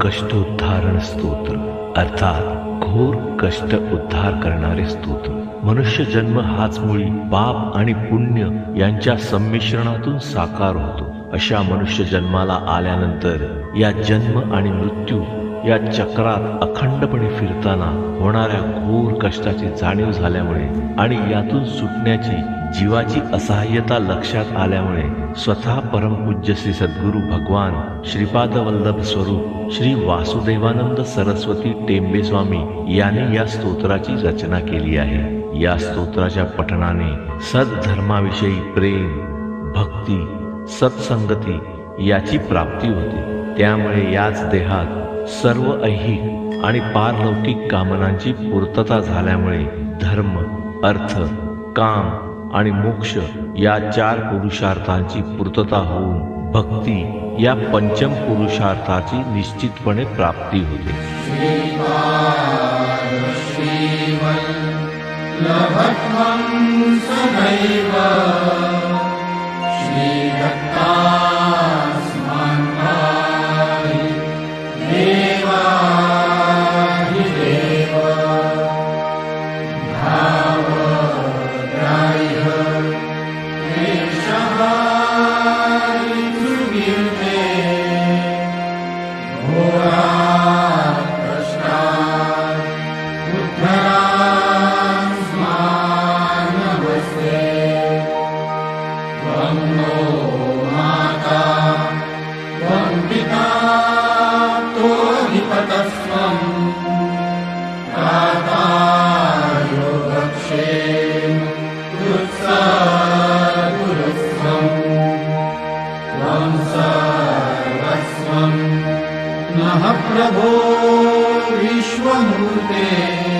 कष्टोद्धारण स्तोत्र. अर्थात घोर कष्ट उद्धार करणारे स्तोत्र. मनुष्य जन्म हाच मुळी पाप आणि पुण्य यांच्या संमिश्रणातून साकार होतो. अशा मनुष्य जन्माला आल्यानंतर या जन्म आणि मृत्यू या चक्रात अखंडपणे फिरताना होणाऱ्या घोर कष्टाची जाणीव झाल्यामुळे आणि यातून सुटण्याची जीवाची असहाय्यता लक्षात आल्यामुळे स्वतः परमपूज्य श्री सद्गुरू भगवान श्रीपाद वल्लभ स्वरूप श्री वासुदेवानंद सरस्वती टेंबे स्वामी यांनी या स्तोत्राची रचना केली आहे. या स्तोत्राच्या पठणाने सद्धर्माविषयी प्रेम भक्ती सत्संगती याची प्राप्ती होते. त्यामुळे याच देहात सर्व ऐहिक आणि पारलौकिक कामनांची पूर्तता झाल्यामुळे धर्म अर्थ काम आणि मोक्ष या चार पुरुषार्थांची पूर्तता होऊन भक्ती या पंचम पुरुषार्थाची निश्चितपणे प्राप्ती होते. लभत्वं प्रभो विश्वमूर्ते।